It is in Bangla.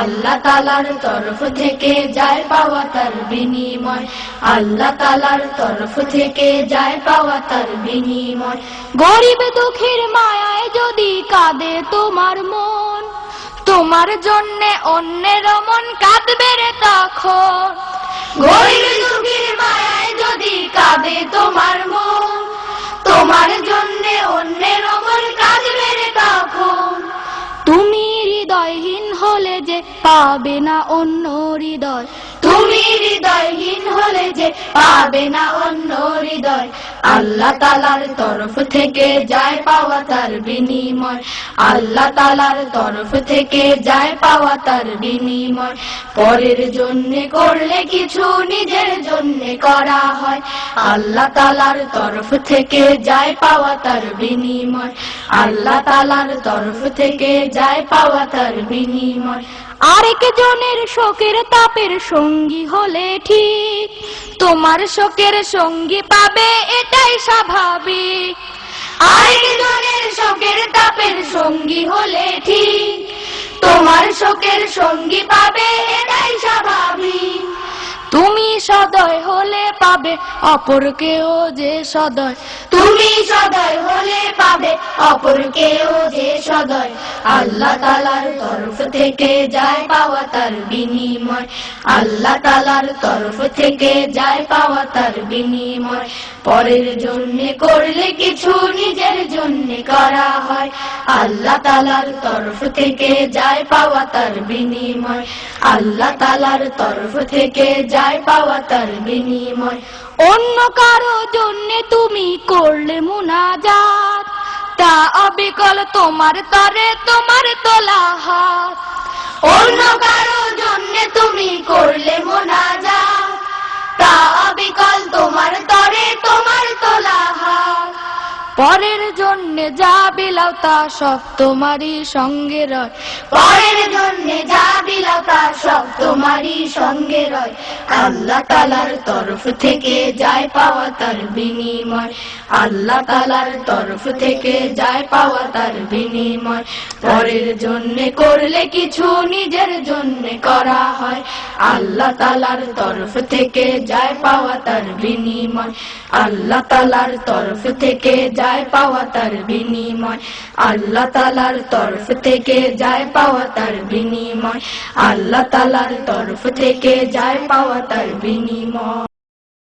আল্লাহ তালার তরফ থেকে যায় পাওয়া তার বিনিময়। আল্লাহ তালার তরফ থেকে যায় পাওয়া তার বিনিময়। গরিব দুঃখের মায়ায় যদি কাঁদে তোমার মন, তোমার জন্যে অন্যের মন কাঁদবে পাবে না অন্য হৃদয়। তুমি হৃদয়হীন হলে যে পাবে না অন্য হৃদয়। আল্লাহ তালার তরফ থেকে যায় পাওয়া তার বিনিময়। আল্লাহ তালার তরফ থেকে যায় পাওয়া তার বিনিময়। পরের জন্য করলে কিছু নিজের জন্য করা হয়। আল্লাহ তালার তরফ থেকে যায় পাওয়া তার বিনিময়। আল্লাহ তালার তরফ থেকে যায় পাওয়া তার বিনিময়। আরেক জনের শোকের তাপের সঙ্গী হলে ঠিক। তোমার শোকের সঙ্গী পাবে, এটাই স্বাভাবিক। আরেক জনের শোকের তাপের সঙ্গী হলে ঠিক। তোমার শোকের সঙ্গী পাবে, এটাই স্বাভাবিক। তুমি সদয় হলে পাবে অপরকেও যে সদয়। তুমি সদয় হলে অপরকেও যে সদয়, আল্লাহ তালার তরফ থেকে যায় পাওয়া তার বিনিময়। আল্লাহ তালার তরফ থেকে যায় পাওয়া তার বিনিময়। পরের জন্য করলে কিছু নিজের জন্য করা হয়। আল্লাহ তালার তরফ থেকে যায় পাওয়া তার বিনিময়। আল্লাহ তালার তরফ থেকে যায় পাওয়া তার বিনিময়। অন্য কারও জন্য তুমি করলে মুনাজাত। তা অবিকল তোমার তরে তোমার তোলা হাত। অন্য কারও জন্য পরের জন্য যা বিলাও তা সব তোমারই সঙ্গে রয়। পরের জন্য যা বিলাও তা সব তোমারই সঙ্গে রয়। আল্লাহ তালার তরফ থেকে যায় পাওয়া তার বিনিময়। আল্লাহ তালার তরফ থেকে যায় পাওয়া তার বিনিময়। পরের জন্য করলে কিছু নিজের জন্য করা হয়। আল্লাহ তালার তরফ থেকে যায় পাওয়া তার বিনিময়। আল্লাহ তালার তরফ থেকে যায় পাওয়া তার বিনিময়। আল্লাহ তালার তরফ থেকে যায় পাওয়া তার বিনিময়। আল্লাহ তালার তরফ থেকে যায় পাওয়া তার বিনিময়।